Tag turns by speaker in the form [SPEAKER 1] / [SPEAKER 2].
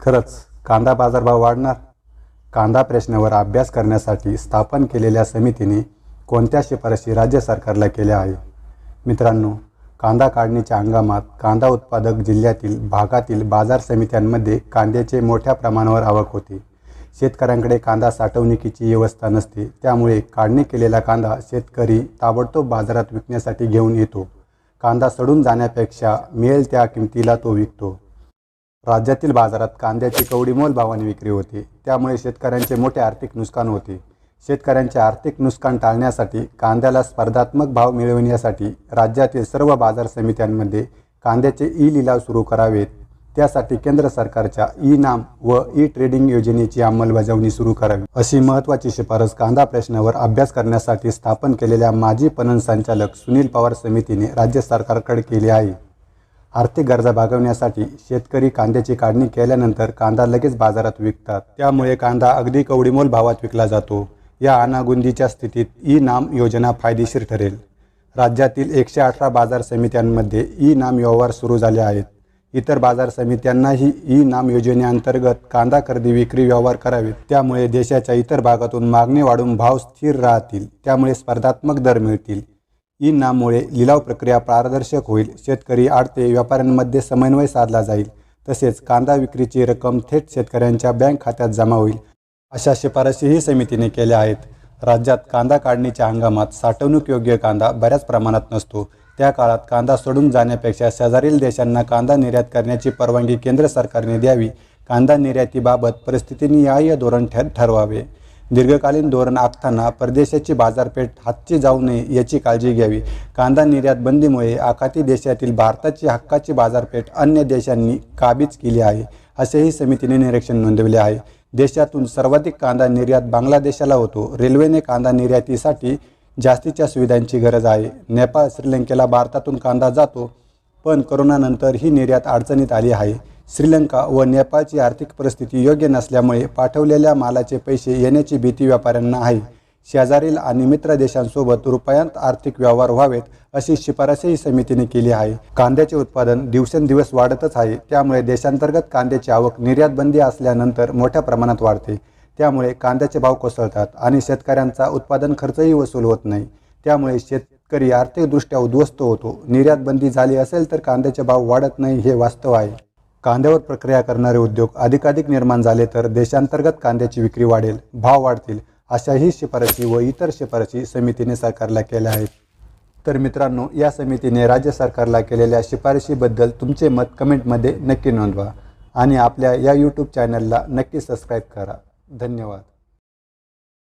[SPEAKER 1] खरंच कांदा बाजारभाव वाढणार? कांदा प्रश्नावर अभ्यास करण्यासाठी स्थापन केलेल्या समितीने कोणत्या शिफारशी राज्य सरकारला केल्या आहे मित्रांनो कांदा काढणीच्या हंगामात कांदा उत्पादक जिल्ह्यातील भागातील बाजार समित्यांमध्ये कांद्याचे मोठ्या प्रमाणावर आवक होते. शेतकऱ्यांकडे कांदा साठवणुकीची व्यवस्था नसते त्यामुळे काढणी केलेला कांदा शेतकरी ताबडतोब बाजारात विकण्यासाठी घेऊन येतो. कांदा सडून जाण्यापेक्षा मिळेल त्या किमतीला तो विकतो. राज्यातील बाजारात कांद्याची कवडीमोल भावाने विक्री होते. त्यामुळे शेतकऱ्यांचे मोठे आर्थिक नुकसान होते. शेतकऱ्यांचे आर्थिक नुकसान टाळण्यासाठी कांद्याला स्पर्धात्मक भाव मिळविण्यासाठी राज्यातील सर्व बाजार समित्यांमध्ये कांद्याचे ई लिलाव सुरू करावेत. त्यासाठी केंद्र सरकारच्या ई नाम व ई ट्रेडिंग योजनेची अंमलबजावणी सुरू करावी. अशी महत्त्वाची शिफारस कांदा प्रश्नावर अभ्यास करण्यासाठी स्थापन केलेल्या माजी पणन संचालक सुनील पवार समितीने राज्य सरकारकडे केली आहे. आर्थिक गरजा भागवण्यासाठी शेतकरी कांद्याची काढणी केल्यानंतर कांदा लगेच बाजारात विकतात. त्यामुळे कांदा अगदी कवडीमोल भावात विकला जातो. या अनागुंदीच्या स्थितीत ई नाम योजना फायदेशीर ठरेल. राज्यातील एकशे अठरा बाजार समित्यांमध्ये ई नाम व्यवहार सुरू झाले आहेत. इतर बाजार समित्यांनाही ई नाम योजनेअंतर्गत कांदा खरेदी विक्री व्यवहार करावेत. त्यामुळे देशाच्या इतर भागातून मागणी वाढून भाव स्थिर राहतील. त्यामुळे स्पर्धात्मक दर मिळतील. ई नाममुळे लिलाव प्रक्रिया पारदर्शक होईल. शेतकरी आडते व्यापाऱ्यांमध्ये समन्वय साधला जाईल. तसेच कांदा विक्रीची रक्कम थेट शेतकऱ्यांच्या बँक खात्यात जमा होईल. अशा शिफारशीही समितीने केल्या आहेत. राज्यात कांदा काढणीच्या हंगामात साठवणूक योग्य कांदा बऱ्याच प्रमाणात नसतो. त्या काळात कांदा सोडून जाण्यापेक्षा शेजारील देशांना कांदा निर्यात करण्याची परवानगी केंद्र सरकारने द्यावी. कांदा निर्यातीबाबत परिस्थितीनिहाय धोरण ठर ठरवावे. दीर्घकालीन धोरण आखताना परदेशाची बाजारपेठ हातची जाऊ नये याची काळजी घ्यावी. कांदा निर्यात बंदीमुळे आखाती देशातील भारताची हक्काची बाजारपेठ अन्य देशांनी काबीज केली आहे असेही समितीने निरीक्षण नोंदवले आहे. देशातून सर्वाधिक कांदा निर्यात बांगलादेशाला होतो. रेल्वेने कांदा निर्यातीसाठी जास्तीच्या सुविधांची गरज आहे. नेपाळ श्रीलंकेला भारतातून कांदा जातो पण करोनानंतर ही निर्यात अडचणीत आली आहे. श्रीलंका व नेपाळची आर्थिक परिस्थिती योग्य नसल्यामुळे पाठवलेल्या मालाचे पैसे येण्याची भीती व्यापाऱ्यांना आहे. शेजारील आणि मित्र देशांसोबत रुपयांत आर्थिक व्यवहार व्हावेत अशी शिफारसही समितीने केली आहे. कांद्याचे उत्पादन दिवसेंदिवस वाढतच आहे. त्यामुळे देशांतर्गत कांद्याची आवक निर्यात बंदी असल्यानंतर मोठ्या प्रमाणात वाढते. त्यामुळे कांद्याचे भाव कोसळतात आणि शेतकऱ्यांचा उत्पादन खर्चही वसूल होत नाही. त्यामुळे शेतकरी आर्थिकदृष्ट्या उद्ध्वस्त होतो. निर्यात बंदी झाली असेल तर कांद्याचे भाव वाढत नाही हे वास्तव आहे. कांद्यावर प्रक्रिया करणारे उद्योग अधिकाधिक निर्माण झाले तर देशांतर्गत कांद्याची विक्री वाढेल भाव वाढतील अशाही शिफारशी व इतर शिफारशी समितीने सरकारला केल्या आहेत. तर मित्रांनो या समितीने राज्य सरकारला केलेल्या शिफारशीबद्दल तुमचे मत कमेंटमध्ये नक्की नोंदवा आणि आपल्या या यूट्यूब चॅनलला नक्की सबस्क्राईब करा. धन्यवाद.